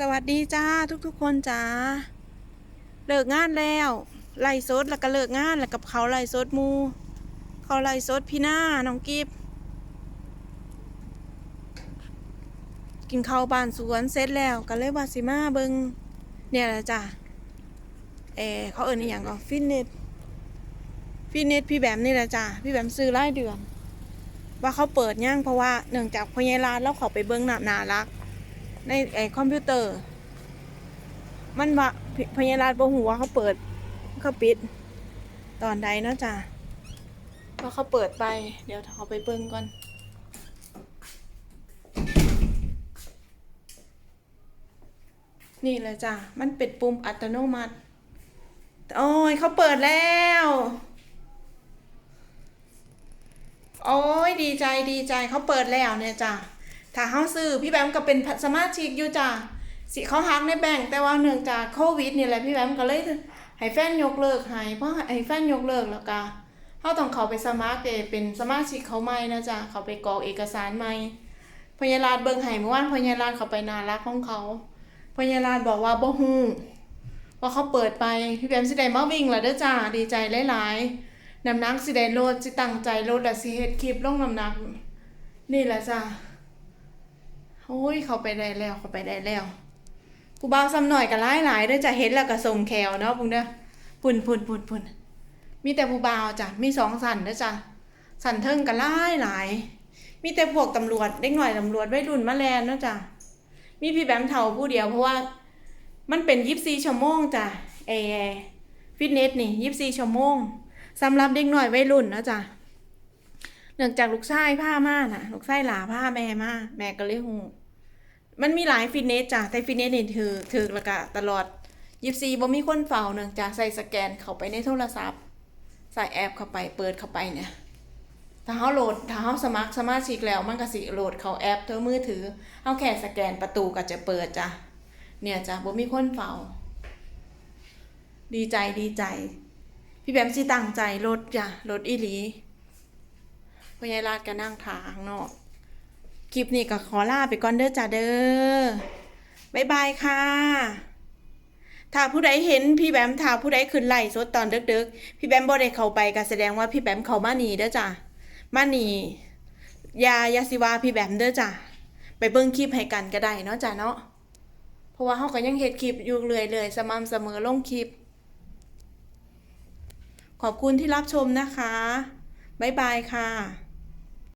สวัสดีจ้าทุกๆคนจ้าเลิกงานแล้วไล่สดแล้วก็เลิกงานแล้วกับเขาไล่สดมู เขาไล่สดพี่หน้าน้องกิฟกินข้าวบ้านสวนเสร็จแล้วก็เลยวาสิมาเบิงเนี่ยแหละจ้ะเออเขาเอิ้นอย่างก็ฟิตเนสฟิตเนสพี่แบมนี่แหละจ้ะพี่แบมซื้อรายเดือน ว่าเขาเปิดย่างเพราะว่าเนื่องจากพญาลานแล้วเขาไปเบิ้งหนาหนารัก ในไอคอมพิวเตอร์ มันว่าพญาลานบ่หูว่าเขาเปิดเขาปิด ตอนใดเนาะจ้ะว่าเขาเปิดไป เดี๋ยวเขาไปเบิ้งก่อนนี่เลยจ้ะ มันเป็นปุ่มอัตโนมัติ โอ้ยเขาเปิดแล้ว โอ้ยดีใจดีใจเขาเปิดแล้วเนี่ยจ้ะ ถ้าเขาซื้อพี่แบมก็เป็นสมาชิกอยู่จ้ะสิเขาหักในแบ่งค์แต่ว่าเนื่องจากโควิดนี่แหละพี่แบมก็เลยให้แฟนยกเลิกให้เพราะให้แฟนยกเลิกแล้วก็เขาต้องเขาไปสมัครเองเป็นสมาชิกเขาใหม่นะจ๊ะเขาไปกรอกเอกสารใหม่พญาลาดเบิ่งให้เมื่อวานพญาลาดเขาไปนารักของเขาพญาลาดบอกว่าบ่ฮู้ว่าเขาเปิดไปพี่แบมสิได้มาวิ่งล้วเด้อจ้าดีใจหลายๆน้ำหนักสิได้ลดสิตั้งใจลดและสิเฮ็ดคลิปลงน้ำหนัก นี่แหละจ้า โอ้ยเขาไปได้แล้วเขาไปได้แล้วผู้บ่าวซ้ำหน่อยก็หลายหลายเด้อจะเห็นแล้วก็ส่งแขวเนาะพุ่นเด้อพุ่นพุ่นพุ่นพุ่นมีแต่ผู้บ่าวจ้ะมีสองสันเด้อจ้ะสันเทิงก็หลายหลาย มีแต่พวกตำรวจเด็กหน่อยตำรวจวัยรุ่นมาแลนเนาะจ้ะมีพี่แบมเท่าผู้เดียวเพราะว่า มันเป็นยิบซีชั่วโมงจ้ะเอฟิตเนสนี่ยิบซีชั่วโมงสำหรับเด็กหน่อยวัยรุ่นเนาะจ้ะ เนื่องจากลูกชายผ้ามาน่ะลูกชายหลาผ้าแม่มาแม่ก็เลยหูมันมีหลายฟิตเนสจ้ะแต่ฟิตเนสนี่ถือถือแล้วก็ตลอดยิบซีบ่มีคนเฝ้าเนื่องจากใส่สแกนเข้าไปในโทรศัพท์ ใส่แอปเข้าไปเปิดเข้าไปเนี่ยถ้าเขาโหลดถ้าเขาสมัครสมาชิกแล้วมันก็สิโหลดเข้าแอปเธอมือถือเขาแค่สแกนประตูก็จะเปิดจ้ะเนี่ยจ้ะบ่มีคนเฝ้า ดีใจดีใจ พี่แบมสิตั้งใจลดจ้ะลดอีหลี พ่อยายลาดก็นั่งทาข้างนอกคลิปนี้ก็ขอลาไปก่อนเด้อจ้าเด้อบ๊ายบายค่ะ ถ้าผู้ใดเห็นพี่แบมถ้าผู้ใดขึ้นไล่สดตอนดึกๆ พี่แบมบ่ได้เข้าไปก็แสดงว่าพี่แบมเข้ามานีเด้อจ้ามานียายาสิวาพี่แบมเด้อจ้าไปเบิ่งคลิปให้กันก็ได้เนาะจ้าเนาะ เพราะว่าเฮาก็ยังเฮ็ดคลิปอยู่เรื่อยๆสม่ำเสมอลงคลิป ขอบคุณที่รับชมนะคะ บ๊ายบายค่ะ